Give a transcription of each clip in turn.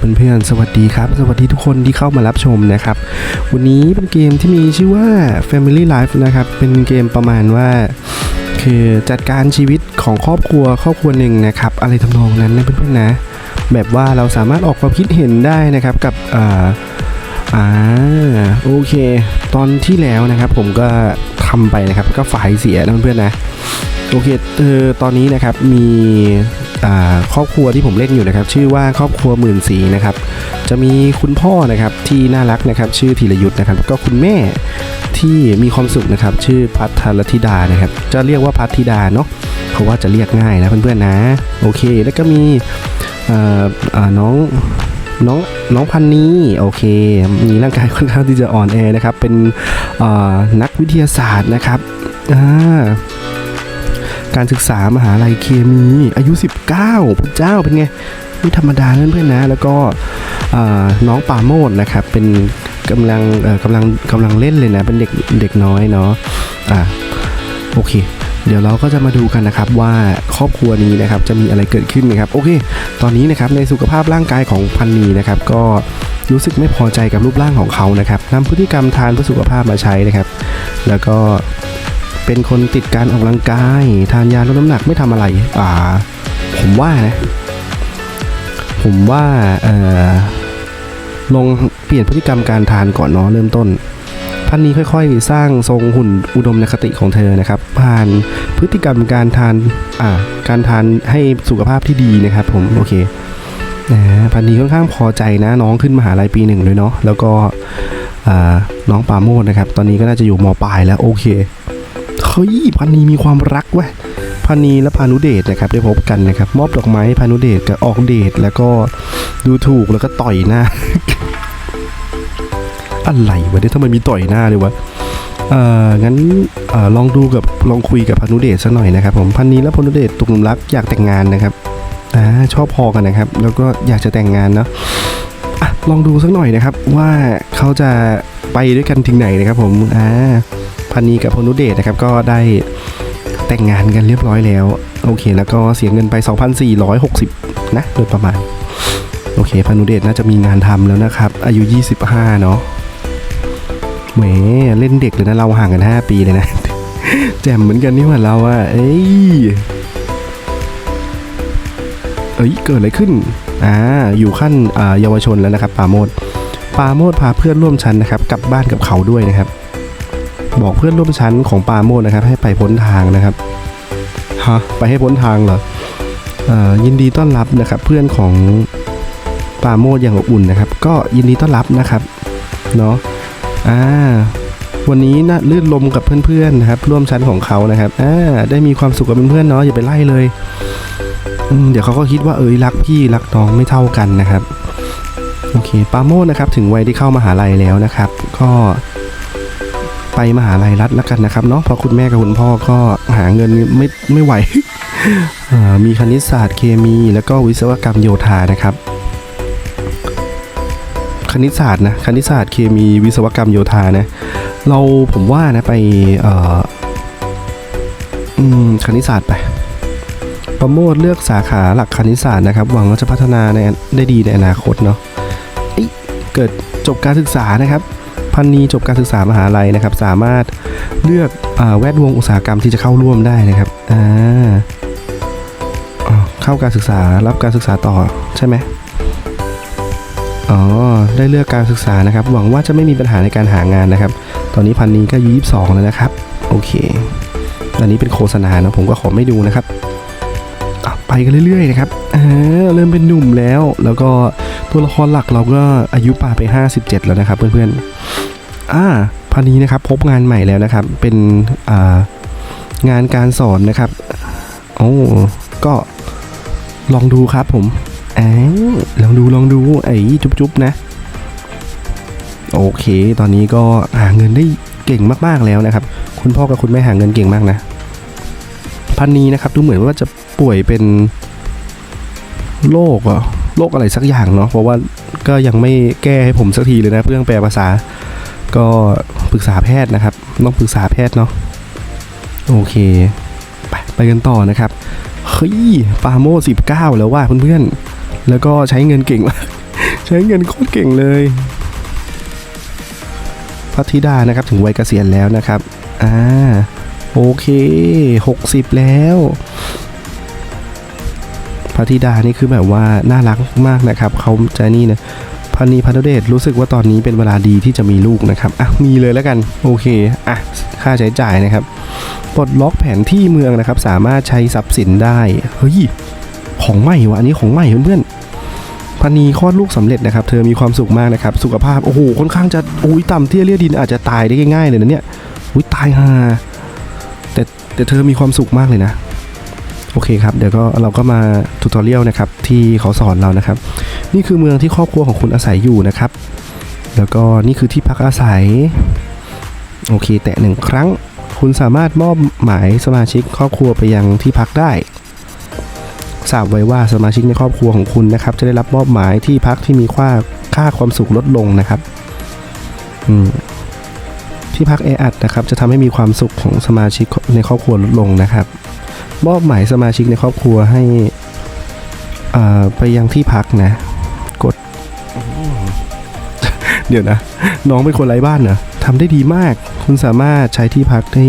เพื่อนๆ สวัสดีครับ สวัสดีทุกคนที่เข้ามารับชมนะครับ วันนี้เป็นเกมที่มีชื่อว่า Family Life นะครับ เป็นเกมประมาณว่า คือจัดการชีวิตของครอบครัวครอบครัวหนึ่งนะครับ อะไรทำนองนั้นนะเพื่อนๆนะ แบบว่าเราสามารถออกความคิดเห็นได้นะครับกับอ่าอ่าโอเค ตอนที่แล้วนะครับผมก็ทำไปนะครับก็ฝ่ายเสียนะเพื่อนๆนะโอเคเออตอนนี้นะครับมี ครอบครัวที่ผมเล่นอยู่นะครับ ชื่อว่าครอบครัวหมื่นสีนะครับ จะมีคุณพ่อนะครับที่น่ารักนะครับ ชื่อธีรยุทธ์นะครับแล้วก็คุณแม่ที่มีความสุขนะครับ ชื่อพัทรธิดานะครับ จะเรียกว่าพัทธิดาเนาะเพราะว่าจะเรียกง่ายนะเพื่อนๆนะ โอเค แล้วก็มีน้องน้องน้องพันนี้โอเค มีร่างกายค่อนข้างที่จะอ่อนแอนะครับ เป็นนักวิทยาศาสตร์นะครับอ่า การศึกษามหาลัยเคมีอายุ 19พระเจ้าเป็นไงไม่ธรรมดาเพื่อนๆนะ แล้วก็น้องปาโมดนะครับเป็นกำลังกำลังกำลังเล่นเลยนะเป็นเด็กเด็กน้อยเนาะอ่าโอเค เดี๋ยวเราก็จะมาดูกันนะครับว่าครอบครัวนี้นะครับจะมีอะไรเกิดขึ้นนะครับโอเค ตอนนี้นะครับในสุขภาพร่างกายของพันนีนะครับ ก็รู้สึกไม่พอใจกับรูปร่างของเขานะครับนำพฤติกรรมทานเพื่อสุขภาพมาใช้นะครับ แล้วก็ เป็นคนติดการออกกำลังกาย ทานยาลดน้ำหนักไม่ทำอะไร อ่า ผมว่านะ ผมว่าเอ่อลองเปลี่ยนพฤติกรรมการทานก่อนเนาะเริ่มต้นพันนี้ค่อยๆ สร้างทรงหุ่นอุดมนคติของเธอนะครับ ผ่านพฤติกรรมการทานอ่าการทานให้สุขภาพที่ดีนะครับ ผมโอเคนะพันนี้ค่อนข้างพอใจนะน้องขึ้นมหาลัยปีหนึ่งเลยเนาะแล้วก็อ่าน้องปาโมดนะครับ ตอนนี้ก็น่าจะอยู่มปลายแล้วโอเค เฮ้ยพันนีมีความรักเว้ยพันนีและพานุเดชนะครับได้พบกันนะครับ มอบดอกไม้พานุเดชกับออกเดทแล้วก็ดูถูกแล้วก็ต่อยหน้า อะไรวะเนี่ยทำไมมีต่อยหน้าเลยวะเอ่องั้นอลองดูกับลองคุยกับพานุเดชสักหน่อยนะครับผมพันนีและพานุเดชตกหลุมรักอยากแต่งงานนะครับอ่าชอบพอกันนะครับ แล้วก็อยากจะแต่งงานเนาะอะลองดูสักหน่อยนะครับว่าเขาจะไปด้วยกันถึงไหนนะครับผมอ่า พันนีกับพนุเดชนะครับก็ได้แต่งงานกันเรียบร้อยแล้ว โอเค แล้วก็เสียเงินไป 2,460 นะโดยประมาณ โอเคพนุเดชน่าจะมีงานทำแล้วนะครับ อายุ 25 เนาะแหมเล่นเด็กเลยนะ เราห่างกัน 5 ปีเลยนะ แจ่มเหมือนกันนี่หว่าเราอะเอ้ยเอ้ยเกิดอะไรขึ้นอ่าอยู่ขั้นอ่าเยาวชนแล้วนะครับปาโมดปาโมดพาเพื่อนร่วมชั้นนะครับกลับบ้านกับเขาด้วยนะครับ บอกเพื่อนร่วมชั้นของปาโมดนะครับ ให้ไปพ้นทางนะครับฮะไปให้พ้นทางเหรออ่อยินดีต้อนรับนะครับ เพื่อนของปาโมดอย่างอบอุ่นนะครับ ก็ยินดีต้อนรับนะครับเนาะอ่าวันนี้นะลื่นลมกับเพื่อนๆนะครับ ร่วมชั้นของเขานะครับอ่าได้มีความสุขกับเพื่อนๆเนาะอย่าไปไล่เลยเดี๋ยวเขาก็คิดว่าเอ้ยรักพี่รักน้องไม่เท่ากันนะครับโอเคปาโมดนะครับ ถึงวัยที่เข้ามหาลัยแล้วนะครับ ก็ ไปมหาลัยรัฐแล้วกันนะครับเนาะเพราะคุณแม่กับคุณพ่อก็หาเงินไม่ไม่ไหว มีคณิตศาสตร์เคมี แล้วก็วิศวกรรมโยธานะครับ คณิตศาสตร์นะคณิตศาสตร์เคมีวิศวกรรมโยธานะเราผมว่านะไปเออืมคณิตศาสตร์ไปประโมทเลือกสาขาหลักคณิตศาสตร์นะครับ หวังว่าจะพัฒนาในได้ดีในอนาคตเนาะอ้ยเกิดจบการศึกษานะครับ พันนีจบการศึกษามหาลัยนะครับ สามารถเลือกอแวดวงอุตสาหกรรมที่จะเข้าร่วมได้นะครับอ่าเข้าการศึกษารับการศึกษาต่อใช่ไหมอ๋อได้เลือกการศึกษานะครับ หวังว่าจะไม่มีปัญหาในการหางานนะครับ ตอนนี้พันนีก็อายุยี่สิบสองแล้วนะครับ โอเคตอนนี้เป็นโฆษณานะผมก็ขอไม่ดูนะครับ ไปกันเรื่อยๆนะครับอ่าเริ่มเป็นหนุ่มแล้ว แล้วก็ตัวละครหลักเราก็อายุป่าไป 57 แล้วนะครับ เพื่อนๆอ่าพันนี้นะครับพบงานใหม่แล้วนะครับ เป็นอ่างานการสอนนะครับโอ้ก็ลองดูครับผมแอลองดูลองดูไอ้จุ๊บๆนะ โอเค ตอนนี้ก็หาเงินได้เก่งมากๆแล้วนะครับ คุณพ่อกับคุณแม่หาเงินเก่งมากนะพันนี้นะครับดูเหมือนว่าจะ ป่วยเป็นโรคเหรอโรคอะไรสักอย่างเนาะเพราะว่าก็ยังไม่แก้ให้ผมสักทีเลยนะเรื่องแปลภาษา ก็ปรึกษาแพทย์นะครับ ต้องปรึกษาแพทย์เนาะโอเค ไปไปกันต่อนะครับเฮ้ยปาโมสิบเก้าแล้วว่าเพื่อนๆ แล้วก็ใช้เงินเก่งมากช้เงินโคตรเก่งเลยพัทธิดานะครับถึงวัยเกษียณแล้วนะครับอ่าโอเค 60 แล้ว พัทธิดานี่คือแบบว่าน่ารักมากนะครับเขาจะนี่นะพันนีพันธุเดชรู้สึกว่าตอนนี้เป็นเวลาดีที่จะมีลูกนะครับอะมีเลยแล้วกันโอเคอะค่าใช้จ่ายนะครับปลดล็อกแผนที่เมืองนะครับ สามารถใช้ทรัพย์สินได้เฮ้ยของใหม่วะอันนี้ของใหม่เพื่อนพันนีคลอดลูกสำเร็จนะครับ เธอมีความสุขมากนะครับ สุขภาพโอ้โหค่อนข้างจะโอ้ยต่ำเตี้ยเลียดินอาจจะตายได้ง่ายๆเลยนะเนี่ยอุ้ยตายห่าแต่แต่เธอมีความสุขมากเลยนะ โอเคครับเดี๋ยวก็เราก็มาทูตอเรียลนะครับที่เขาสอนเรานะครับ นี่คือเมืองที่ครอบครัวของคุณอาศัยอยู่นะครับ แล้วก็นี่คือที่พักอาศัย โอเค แตะหนึ่งครั้ง คุณสามารถมอบหมายสมาชิกครอบครัวไปยังที่พักได้ทราบไว้ว่าสมาชิกในครอบครัวของคุณนะครับ จะได้รับมอบหมายที่พักที่มีค่าค่าความสุขลดลงนะครับที่พักแออัดนะครับ จะทำให้มีความสุขของสมาชิกในครอบครัวลดลงนะครับ มอบหมายสมาชิกในครอบครัวให้ไปยังที่พักนะ กด เดี๋ยวนะ น้องเป็นคนไร้บ้านเหรอทำได้ดีมาก คุณสามารถใช้ที่พักได้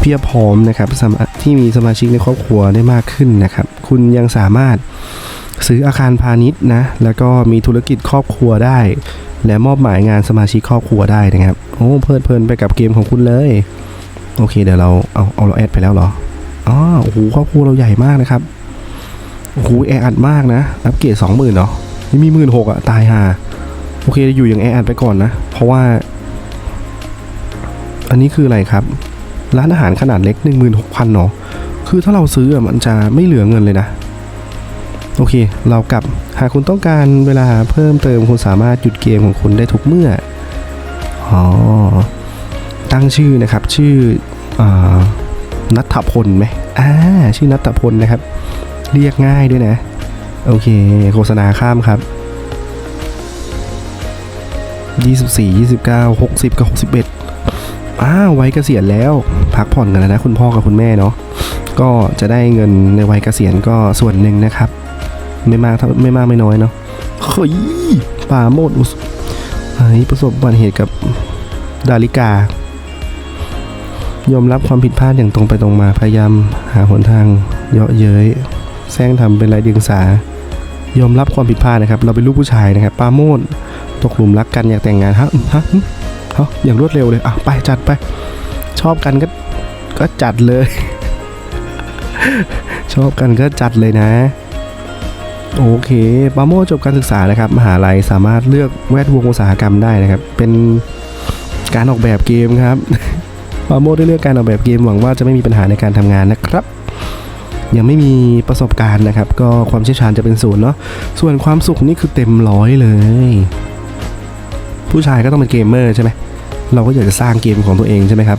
เพียบพร้อมนะครับสามารถที่มีสมาชิกในครอบครัวได้มากขึ้นนะครับ คุณยังสามารถซื้ออาคารพาณิชย์นะ แล้วก็มีธุรกิจครอบครัวได้ และมอบหมายงานสมาชิกครอบครัวได้นะครับ โอ้เพลิดเพลินไปกับเกมของคุณเลย โอเคเดี๋ยวเราเอาเอาเราแอดไปแล้วเหรอ อ๋อโอ้โหครอบครัวเราใหญ่มากนะครับโอ้โหแออัดมากนะอัปเกรดสองหมื่นเนาะนี่มีหมื่นหกอะตายห่าโอเคอยู่อย่างแออัดไปก่อนนะ เพราะว่า อันนี้คืออะไรครับ ร้านอาหารขนาดเล็ก 16,000เนาะคือถ้าเราซื้ออะมันจะไม่เหลือเงินเลยนะ โอเค เรากลับหากคุณต้องการเวลาเพิ่มเติมคุณสามารถหยุดเกมของคุณได้ทุกเมื่ออ๋อตั้งชื่อนะครับชื่ออา นัทพลไหมอ่าชื่อนัทพลนะครับ เรียกง่ายด้วยนะ โอเค โฆษณาข้ามครับ 24 29 60 กับ 61อ้าวไวัยเกษียณแล้ว พักผ่อนกันแล้วนะ คุณพ่อกับคุณแม่เนาะก็จะได้เงินในวัยเกษียณก็ส่วนหนึ่งนะครับ ไม่มากไม่มากไม่น้อยเนาะเฮ้ยป่าโมดอุสเฮ้ยประสบอุบัติเหตุกับดาริกา ยอมรับความผิดพลาดอย่างตรงไปตรงมาพยายามหาหนทางเยาะเย้ยแซงทำเป็นไรเดียงสายอมรับความผิดพลาดนะครับ เราเป็นลูกผู้ชายนะครับปาโมดตกหลุมรักกันอยากแต่งงานฮะฮะฮะอย่างรวดเร็วเลยอะไปจัดไป ชอบกันก็ก็จัดเลย ชอบกันก็จัดเลยนะ โอเคปาโมจบการศึกษานะครับ มหาลัยสามารถเลือกแวดวงอุตสาหกรรมได้นะครับ เป็นการออกแบบเกมครับ ปาโมได้เลือกการออกแบบเกมหวังว่าจะไม่มีปัญหาในการทำงานนะครับ ยังไม่มีประสบการณ์นะครับ ก็ความเชี่ยวชาญจะเป็นศูนย์เนาะส่วนความสุขนี่คือเต็มร้อยเลย ผู้ชายก็ต้องเป็นเกมเมอร์ใช่ไหมเราก็อยากจะสร้างเกมของตัวเองใช่ไหมครับ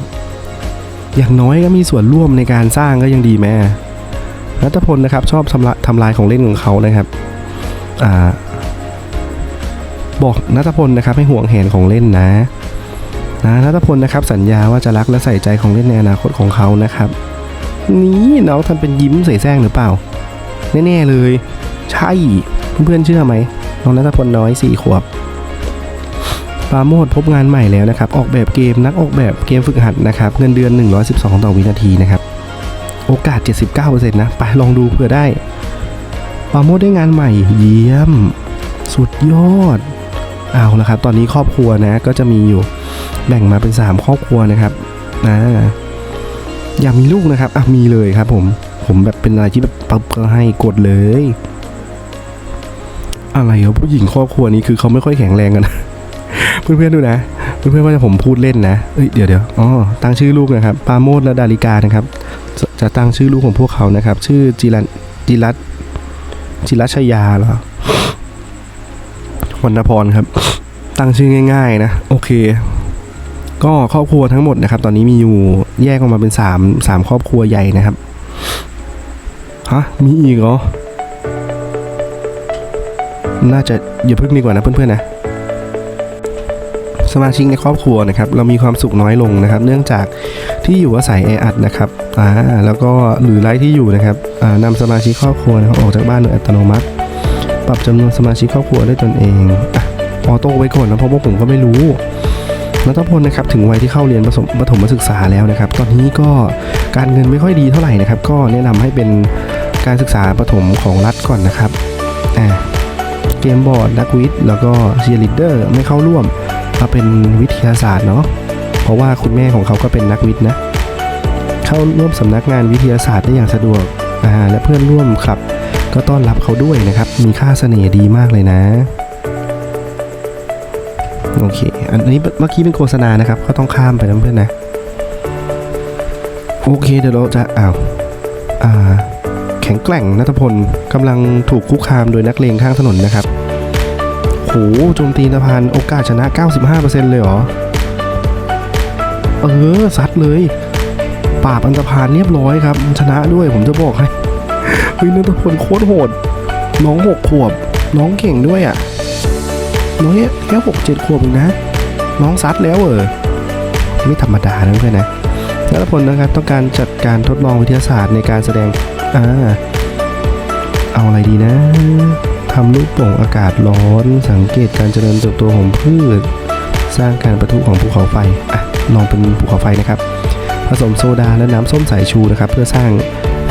อย่างน้อยก็มีส่วนร่วมในการสร้างก็ยังดีแม่นัทพลนะครับชอบทำลายทำลายของเล่นของเขานะครับอ่าบอกนัทพลนะครับให้ห่วงแหนของเล่นนะ นะนัทพลนะครับสัญญาว่าจะรักและใส่ใจของเล่นในอนาคตของเขานะครับ นี่น้องทำเป็นยิ้มใส่แซงหรือเปล่า แน่ ๆ เลย ใช่เพื่อนๆเชื่อไหมน้องนัทพลน้อยสี่ขวบปาโมดพบงานใหม่แล้วนะครับ ออกแบบเกมนักออกแบบเกมฝึกหัดนะครับ เงินเดือน 112 ต่อวินาทีนะครับ โอกาส 79%นะ ไปลองดูเผื่อได้ปาโมดได้งานใหม่เยี่ยม สุดยอด เอาละครับ ตอนนี้ครอบครัวนะก็จะมีอยู่ แบ่งมาเป็น 3 ครอบครัวนะครับนะอยากมีลูกนะครับอะมีเลยครับผมผมแบบเป็นอะไรที่แบบปั๊บก็ให้กดเลย อะไรครับผู้หญิงครอบครัวนี้คือเขาไม่ค่อยแข็งแรงกันนะเพื่อนๆดูนะเพื่อนๆว่าจะผมพูดเล่นนะเอ้ยเดี๋ยวเดี๋ยวอ๋อตั้งชื่อลูกนะครับปาโมดและดาริกานะครับจะจะตั้งชื่อลูกของพวกเขานะครับ ชื่อจิรันจิรัตจิรัชยาเหรอวรรณพรครับ ตั้งชื่อง่าย ๆ นะ โอเค ก็ครอบครัวทั้งหมดนะครับ ตอนนี้มีอยู่แยกออกมาเป็นสามสามครอบครัวใหญ่นะครับฮะมีอีกเหรอน่าจะอย่าพึ่งดีกว่านะเพื่อนๆนะสมาชิกในครอบครัวนะครับ เรามีความสุขน้อยลงนะครับ เนื่องจากที่อยู่อาศัยแออัดนะครับอ่าแล้วก็หรือไร้ที่อยู่นะครับอ่านำสมาชิกครอบครัวนะครับออกจากบ้านโดยอัตโนมัติ ปรับจำนวนสมาชิกครอบครัวได้ตนเองอะออโต้ไว้ก่อนนะเพราะว่าผมก็ไม่รู้ นัทพลนะครับถึงวัยที่เข้าเรียนประถมประถมศึกษาแล้วนะครับ ตอนนี้ก็การเงินไม่ค่อยดีเท่าไหร่นะครับ ก็แนะนำให้เป็นการศึกษาประถมของรัฐก่อนนะครับอ่าเกมบอร์ดนักวิทย์แล้วก็เชียร์ลีดเดอร์ไม่เข้าร่วมมาเป็นวิทยาศาสตร์เนาะเพราะว่าคุณแม่ของเขาก็เป็นนักวิทย์นะเข้าร่วมสำนักงานวิทยาศาสตร์ได้อย่างสะดวกอ่าและเพื่อนร่วมครับ ก็ต้อนรับเขาด้วยนะครับ มีค่าเสน่ห์ดีมากเลยนะ โอเค อันนี้เมื่อกี้เป็นโฆษณานะครับ ก็ต้องข้ามไปนะเพื่อนนะ โอเคเดี๋ยวเราจะอ้าวอ่าแข็งแกร่งนัทพลกำลังถูกคุกคามโดยนักเลงข้างถนนนะครับโหโจมตีนพานโอกาสชนะ 95%เลยเหรอ เออซัดเลย ปราบอันตพานเรียบร้อยครับ ชนะด้วยผมจะบอกให้ เฮ้ยนัทพลโคตรโหด น้องหกขวบ น้องเก่งด้วยอะ น้องแค่หกเจ็ดขวบเองนะ น้องซัดแล้วเออไม่ธรรมดานะเพื่อนนะนัทพลนะครับต้องการจัดการทดลองวิทยาศาสตร์ในการแสดงอ่าเอาอะไรดีนะทำลูกโป่งอากาศร้อน สังเกตการเจริญเติบโตของพืช สร้างการประทุของภูเขาไฟอะลองเป็นภูเขาไฟนะครับ ผสมโซดาและน้ำส้มสายชูนะครับ เพื่อสร้าง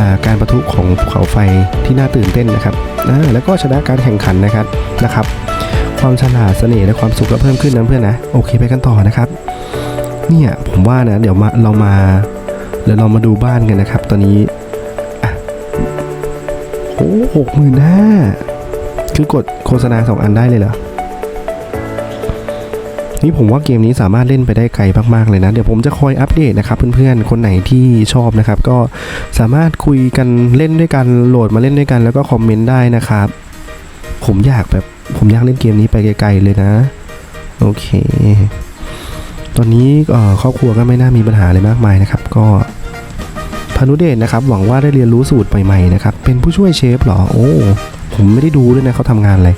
าการประทุของภูเขาไฟที่น่าตื่นเต้นนะครับแล้วก็ชนะการแข่งขันนะครับนะครับ ความฉลาดเสน่ห์และความสุขก็เพิ่มขึ้นนะเพื่อนนะโอเคไปกันต่อนะครับ เนี่ยผมว่านะเดี๋ยวมาเรามาเดี๋ยวเรามาดูบ้านกันนะครับ ตอนนี้อะโอ้หกหมื่นห้าคือกดโฆษณาสองอันได้เลยเหรอนี่ผมว่าเกมนี้สามารถเล่นไปได้ไกลมากๆเลยนะ เดี๋ยวผมจะคอยอัปเดตนะครับเพื่อนๆ คนไหนที่ชอบนะครับ ก็สามารถคุยกันเล่นด้วยกันโหลดมาเล่นด้วยกัน แล้วก็คอมเมนต์ได้นะครับ ผมอยากแบบผมอยากเล่นเกมนี้ไปไกลๆเลยนะ โอเค ตอนนี้ครอบครัวก็ไม่น่ามีปัญหาอะไรมากมายนะครับ ก็พานุเดชนะครับ หวังว่าได้เรียนรู้สูตรใหม่ๆนะครับ เป็นผู้ช่วยเชฟเหรอ โอ้ ผมไม่ได้ดูด้วยนะเขาทำงานอะไร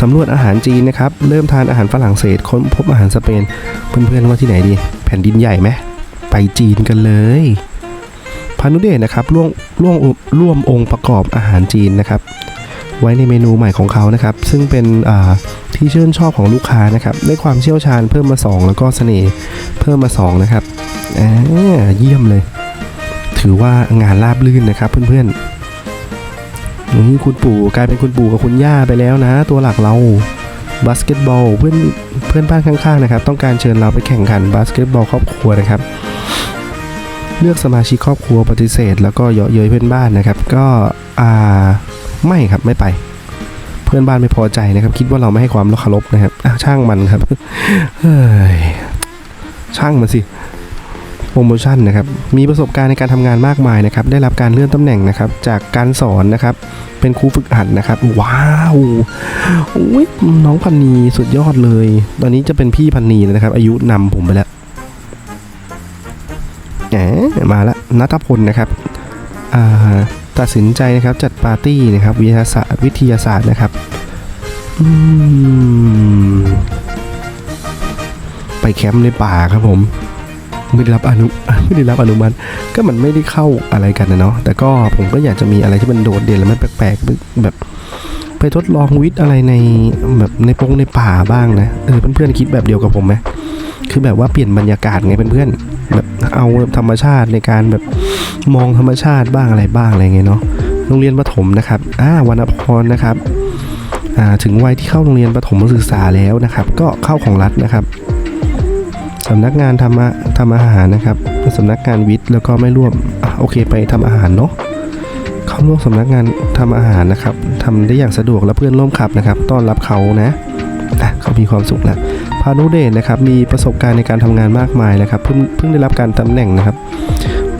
สำรวจอาหารจีนนะครับ เริ่มทานอาหารฝรั่งเศสค้นพบอาหารสเปน เพื่อนๆว่าที่ไหนดี แผ่นดินใหญ่ไหมไปจีนกันเลยพานุเดชนะครับร่วมร่วมร่วมองค์ประกอบอาหารจีนนะครับ ไว้ในเมนูใหม่ของเขานะครับ ซึ่งเป็นที่ชื่นชอบของลูกค้านะครับได้ความเชี่ยวชาญเพิ่มมา 2 แล้วก็เสน่ห์เพิ่มมา 2 นะครับเยี่ยมเลย ถือว่างานราบลื่นนะครับเพื่อนๆนี่คุณปู่กลายเป็นคุณปู่กับคุณย่าไปแล้วนะ ตัวหลักเราบาสเกตบอลเพื่อนเพื่อนบ้านข้างๆนะครับ ต้องการเชิญเราไปแข่งขันบาสเกตบอลครอบครัวนะครับ เลือกสมาชิกครอบครัวปฏิเสธ แล้วก็เยาะเย้ยเพื่อนบ้านนะครับ ก็อ่า ไม่ครับไม่ไป เพื่อนบ้านไม่พอใจนะครับ คิดว่าเราไม่ให้ความเคารพนะครับอะช่างมันครับเฮ้ยช่างมันสิโปรโมชั่นนะครับมีประสบการณ์ในการทำงานมากมายนะครับ ได้รับการเลื่อนตำแหน่งนะครับ จากการสอนนะครับ เป็นครูฝึกหัดนะครับ ว้าวอุ้ยน้องพันนีสุดยอดเลย ตอนนี้จะเป็นพี่พันนีแล้วนะครับ อายุนำผมไปแล้วแหมมาแล้วนัทพลนะครับอ่า ตัดสินใจนะครับจัดปาร์ตี้นะครับวิทยาศาสตร์วิทยาศาสตร์นะครับไปแคมป์ในป่าครับผม ไม่ได้รับอนุไม่ได้รับอนุมัติก็มันไม่ได้เข้าอะไรกันนะเนาะแต่ก็ผมก็อยากจะมีอะไรที่มันโดดเด่นและมันแปลกๆแบบ ไปทดลองวิทย์อะไรในแบบในปงในป่าบ้างนะเออเพื่อนๆคิดแบบเดียวกับผมไหมคือแบบว่าเปลี่ยนบรรยากาศไงเพื่อนๆแบบเอาธรรมชาติในการแบบ มองธรรมชาติบ้างอะไรบ้างอะไรเงี้ยเนาะโรงเรียนประถมนะครับอ่าวรรณพรนะครับอ่าถึงวัยที่เข้าโรงเรียนประถมศึกษาแล้วนะครับ ก็เข้าของรัฐนะครับสำนักงานทำทำอาหารนะครับสำนักงานวิทย์แล้วก็ไม่ร่วมอะโอเคไปทำอาหารเนาะเข้าร่วมสำนักงานทำอาหารนะครับทำได้อย่างสะดวกและเพื่อนร่วมขับนะครับต้อนรับเขานะอะเขามีความสุขแล้วพานุเดชนะครับมีประสบการณ์ในการทำงานมากมายนะครับเพิ่งเพิ่งได้รับการตำแหน่งนะครับ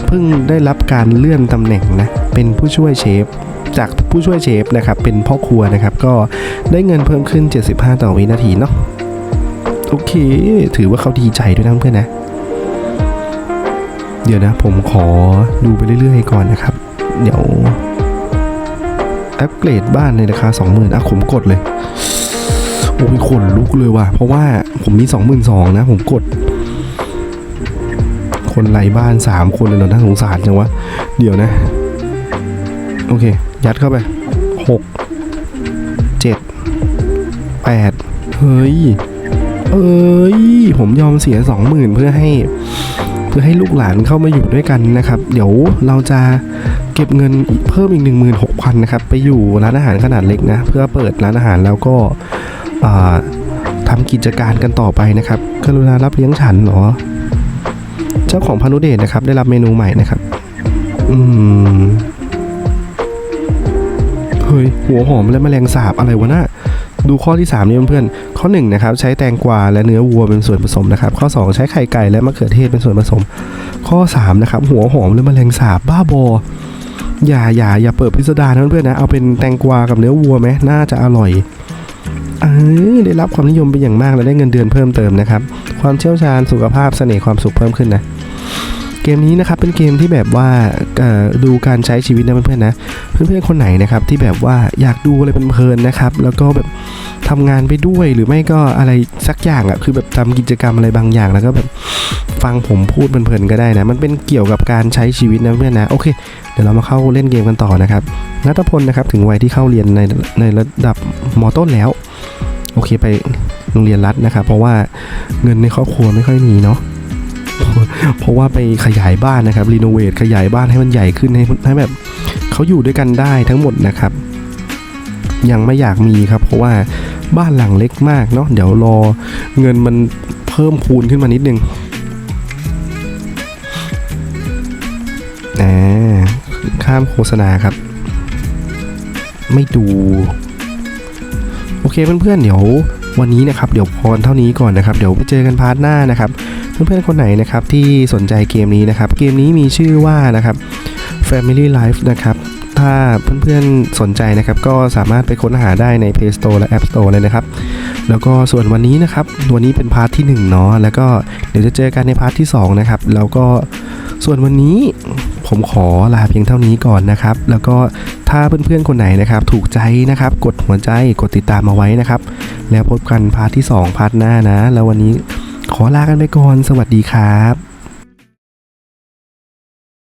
เพิ่งได้รับการเลื่อนตำแหน่งนะเป็นผู้ช่วยเชฟจากผู้ช่วยเชฟนะครับเป็นพ่อครัวนะครับก็ได้เงินเพิ่มขึ้น 75 ต่อวินาทีเนาะโอเค ถือว่าเขาดีใจด้วยนะเพื่อนนะ เดี๋ยวนะผมขอดูไปเรื่อยๆก่อนนะครับ เดี๋ยวอัปเกรดบ้านในราคา 20,000อะผมกดเลย โอ้ยขนลุกเลยว่ะ เพราะว่าผมมี 22,000นะ ผมกด คนไร้บ้านสามคนเลยเหรอน่าสงสารจังวะ เดี๋ยวนะ โอเค ยัดเข้าไปหกเจ็ดแปดเฮ้ย เอ้ย ผมยอมเสียสองหมื่นเพื่อให้ เพื่อให้ลูกหลานเข้ามาอยู่ด้วยกันนะครับ เดี๋ยวเราจะเก็บเงินเพิ่มอีก 16,000 นะครับ ไปอยู่ร้านอาหารขนาดเล็กนะ เพื่อเปิดร้านอาหารแล้วก็ทำกิจการกันต่อไปนะครับกรุณารับเลี้ยงฉันเหรอ เจ้าของพานุเดชนะครับ ได้รับเมนูใหม่นะครับ อืม เฮ้ย หัวหอมและแมลงสาบอะไรวะน่ะดูข้อที่3นี่เพื่อนๆข้อ1นะครับใช้แตงกวาและเนื้อวัวเป็นส่วนผสมนะครับ ข้อ 2 ใช้ไข่ไก่และมะเขือเทศเป็นส่วนผสม ข้อ3นะครับหัวหอมและแมลงสาบบ้าบออย่าอย่าอย่าเปิดพิสดารนะเพื่อนๆนะเอาเป็นแตงกวากับเนื้อวัวไหมน่าจะอร่อยเออได้รับความนิยมเป็นอย่างมากและได้เงินเดือนเพิ่มเติมนะครับ ความเชี่ยวชาญสุขภาพเสน่ห์ความสุขเพิ่มขึ้นนะเกมนี้นะครับเป็นเกมที่แบบว่าดูการใช้ชีวิตนะเพื่อนๆนะเพื่อนๆคนไหนนะครับที่แบบว่าอยากดูอะไรเพลินๆนะครับ แล้วก็แบบทำงานไปด้วยหรือไม่ก็อะไรสักอย่างอะ่ะคือแบบทำกิจกรรมอะไรบางอย่าง แล้วก็แบบฟังผมพูดเพลินๆก็ได้นะมันเป็นเกี่ยวกับการใช้ชีวิตนะเพื่อนนะโอเค เดี๋ยวเรามาเข้าเล่นเกมกันต่อนะครับนัทพลนะครับถึงวัยที่เข้าเรียนในในระดับมต้นแล้ว โอเคไป โรงเรียนรัฐนะครับ เพราะว่าเงินในครอบครัวไม่ค่อยมีเนาะเพราะว่าไปขยายบ้านนะครับรีโนเวทขยายบ้านให้มันใหญ่ขึ้นให้ให้แบบเขาอยู่ด้วยกันได้ทั้งหมดนะครับ ยังไม่อยากมีครับ เพราะว่าบ้านหลังเล็กมากเนาะเดี๋ยวรอเงินมันเพิ่มพูนขึ้นมานิดนึงอ่าข้ามโฆษณาครับ ไม่ดู โอเคเพื่อนๆเดี๋ยว วันนี้นะครับเดี๋ยวพรเท่านี้ก่อนนะครับเดี๋ยวไปเจอกันพาร์ทหน้านะครับเพื่อนๆคนไหนนะครับที่สนใจเกมนี้นะครับเกมนี้มีชื่อว่านะครับ Family Life นะครับถ้าเพื่อนๆสนใจนะครับก็สามารถไปค้นหาได้ใน Play Store และ App Store เลยนะครับ แล้วก็ส่วนวันนี้นะครับ วันนี้เป็นพาร์ทที่1เนาะแล้วก็เดี๋ยวจะเจอกันในพาร์ทที่2นะครับแล้วก็ส่วนวันนี้ ผมขอลาเพียงเท่านี้ก่อนนะครับ แล้วก็ถ้าเพื่อนๆคนไหนนะครับ ถูกใจนะครับ กดหัวใจกดติดตามมาไว้นะครับ แล้วพบกันพาร์ทที่ 2 พาร์ทหน้านะ แล้ววันนี้ขอลากันไปก่อน สวัสดีครับ